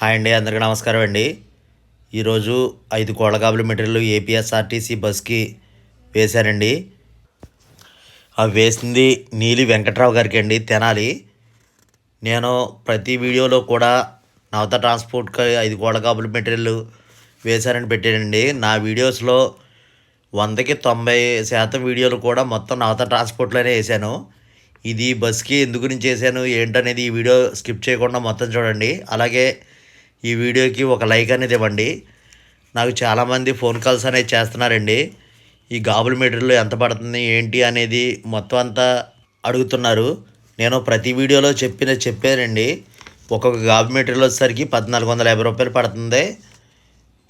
Hi అండి అందరికీ నమస్కారం అండి. ఈరోజు ఐదు కోళ్ళగాబుల మెటీరియల్ ఏపీఎస్ఆర్టీసీ బస్కి వేశారండి అవి వేసింది నీలి వెంకట్రావు గారికి అండి తెనాలి. నేను ప్రతి వీడియోలో కూడా నవత ట్రాన్స్పోర్ట్కి ఐదు కోళ్ళగాబుల మెటీరియల్ వేశారని పెట్టానండి. నా వీడియోస్లో వందకి తొంభై శాతం వీడియోలు కూడా మొత్తం నవత ట్రాన్స్పోర్ట్లోనే వేసాను ఇది బస్కి ఎందుకు నుంచి వేసాను ఏంటనేది ఈ వీడియో స్కిప్ చేయకుండా మొత్తం చూడండి. అలాగే ఈ వీడియోకి ఒక లైక్ అనేది ఇవ్వండి. నాకు చాలామంది ఫోన్ కాల్స్ అనేది చేస్తున్నారండి. ఈ గాబుల్ మెటీరియల్ ఎంత పడుతుంది ఏంటి అనేది మొత్తం అంతా అడుగుతున్నారు. నేను ప్రతి వీడియోలో చెప్పిన చెప్పానండి. ఒక్కొక్క గాబు మెటీరియల్ వచ్చేసరికి పద్నాలుగు వందల యాభై రూపాయలు పడుతుంది.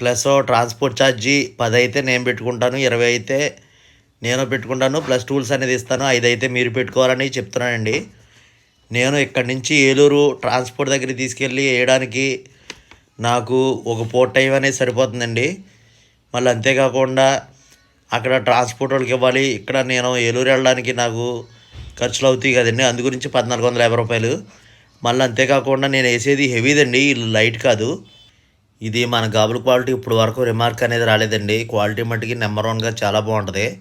ప్లస్ ట్రాన్స్పోర్ట్ ఛార్జీ పది అయితే నేను పెట్టుకుంటాను ఇరవై అయితే నేను పెట్టుకుంటాను ప్లస్ టూల్స్ అనేది ఇస్తాను ఐదు అయితే మీరు పెట్టుకోవాలని చెప్తున్నానండి. నేను ఇక్కడి నుంచి ఏలూరు ట్రాన్స్పోర్ట్ దగ్గరికి తీసుకెళ్ళి వేయడానికి నాకు ఒక పూట టైం అనేది సరిపోతుందండి. మళ్ళీ అంతేకాకుండా అక్కడ ట్రాన్స్పోర్ట్ వాళ్ళకి ఇవ్వాలి. ఇక్కడ నేను ఏలూరు వెళ్ళడానికి నాకు ఖర్చులు అవుతాయి కదండి. అందు గురించి పద్నాలుగు వందల యాభై రూపాయలు. మళ్ళీ అంతేకాకుండా నేను వేసేది హెవీదండి. ఇది లైట్ కాదు. ఇది మన గాబుల్ క్వాలిటీ ఇప్పుడు వరకు రిమార్క్ అనేది రాలేదండి. క్వాలిటీ మట్టుకి నెంబర్ వన్గా చాలా బాగుంటుంది.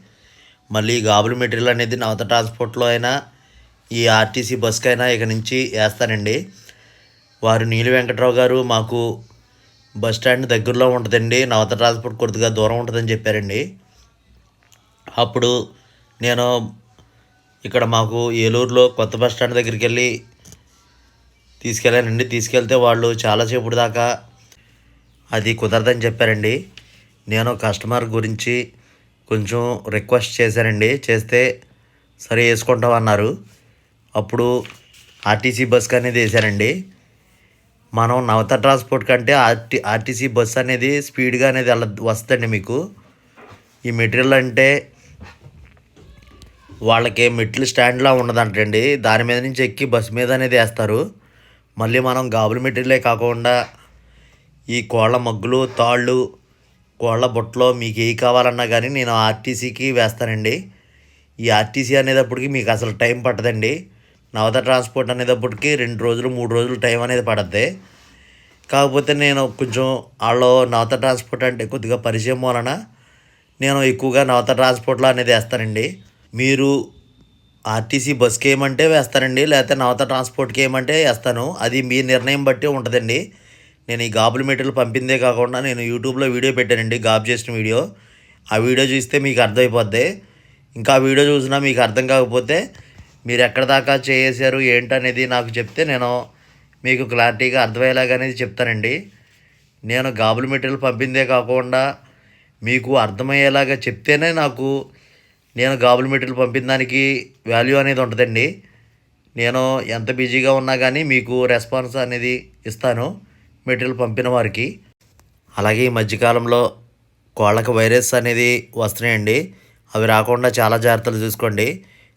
మళ్ళీ గాబుల గాబుల్ మెటీరియల్ అనేది నవత ట్రాన్స్పోర్ట్లో అయినా ఈ ఆర్టీసీ బస్కి అయినా ఇక నుంచి వేస్తానండి. వారు నీలి వెంకట్రావు గారు మాకు బస్ స్టాండ్ దగ్గరలో ఉంటుందండి. నవత ట్రాన్స్పోర్ట్ కొద్దిగా దూరం ఉంటుందని చెప్పారండి. అప్పుడు నేను ఇక్కడ మాకు ఏలూరులో కొత్త బస్ స్టాండ్ దగ్గరికి వెళ్ళి తీసుకెళ్ళానండి. తీసుకెళ్తే వాళ్ళు చాలాసేపు దాకా అది కుదరదని చెప్పారండి. నేను కస్టమర్ గురించి కొంచెం రిక్వెస్ట్ చేశానండి. చేస్తే సరే వేసుకుంటాం అన్నారు. అప్పుడు ఆర్టీసీ బస్కి అనేది వేసానండి మనం నవత ట్రాన్స్పోర్ట్ కంటే ఆర్టీ ఆర్టీసీ బస్ అనేది స్పీడ్గా అనేది అలా వస్తుందండి మీకు. ఈ మెటీరియల్ అంటే వాళ్ళకి మెట్లు స్టాండ్లా ఉండదంటండి. దాని మీద నుంచి ఎక్కి బస్ మీద అనేది వేస్తారు. మళ్ళీ మనం గాబుల మెటీరియలే కాకుండా ఈ కోళ్ళ మగ్గులు తాళ్ళు కోళ్ళ బుట్టలో మీకు ఏవి కావాలన్నా కానీ నేను ఆర్టీసీకి వేస్తానండి. ఈ ఆర్టీసీ అనేటప్పటికి మీకు అసలు టైం పట్టదండి. నవత ట్రాన్స్పోర్ట్ అనేటప్పటికి రెండు రోజులు మూడు రోజులు టైం అనేది పడద్ది. కాకపోతే నేను కొంచెం వాళ్ళు నవత ట్రాన్స్పోర్ట్ అంటే కొద్దిగా పరిచయం వలన నేను ఎక్కువగా నవత ట్రాన్స్పోర్ట్లో అనేది వేస్తానండి. మీరు ఆర్టీసీ బస్కి ఏమంటే వేస్తానండి లేకపోతే నవత ట్రాన్స్పోర్ట్కి ఏమంటే వేస్తాను. అది మీ నిర్ణయం బట్టి ఉంటుందండి. నేను ఈ గాబుల మెటీరియల్ పంపిందే కాకుండా నేను యూట్యూబ్లో వీడియో పెట్టానండి గాబ్ చేసిన వీడియో. ఆ వీడియో చూస్తే మీకు అర్థమైపోద్ది. ఇంకా ఆ వీడియో చూసినా మీకు అర్థం కాకపోతే మీరు ఎక్కడ దాకా చేసారు ఏంటనేది నాకు చెప్తే నేను మీకు క్లారిటీగా అర్థమయ్యేలాగా అనేది చెప్తానండి. నేను గాబుల్ మెటీరియల్ పంపిందే కాకుండా మీకు అర్థమయ్యేలాగా చెప్తేనే నాకు నేను గాబుల్ మెటీరియల్ పంపిన దానికి వాల్యూ అనేది ఉంటుందండి. నేను ఎంత బిజీగా ఉన్నా కానీ మీకు రెస్పాన్స్ అనేది ఇస్తాను మెటీరియల్ పంపిన వారికి. అలాగే ఈ మధ్యకాలంలో కోళ్ళకు వైరస్ అనేది వస్తున్నాయండి. అవి రాకుండా చాలా జాగ్రత్తలు చూసుకోండి.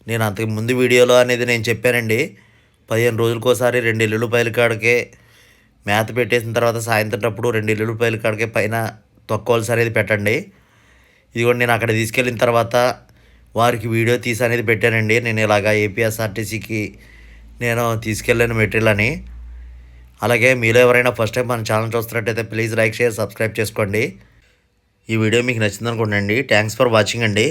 నేను అంతకు ముందు వీడియోలో అనేది నేను చెప్పానండి. పదిహేను రోజులకోసారి రెండు ఎల్లుల్లిపాయల కాడకే మేత పెట్టేసిన తర్వాత సాయంత్రం అప్పుడు రెండు ఎల్లుల్లిపాయల కాడకే పైన తొక్కవలసి అనేది పెట్టండి. ఇదిగోండి నేను అక్కడ తీసుకెళ్ళిన తర్వాత వారికి వీడియో తీసి అనేది పెట్టానండి. నేను ఇలాగా ఏపీఎస్ఆర్టీసీకి నేను తీసుకెళ్ళాను మెటీరియల్ అని. అలాగే మీలో ఎవరైనా ఫస్ట్ టైం మన ఛానల్ చూస్తున్నట్టయితే ప్లీజ్ లైక్ షేర్ సబ్స్క్రైబ్ చేసుకోండి. ఈ వీడియో మీకు నచ్చిందనుకోండి థ్యాంక్స్ ఫర్ వాచింగ్ అండి.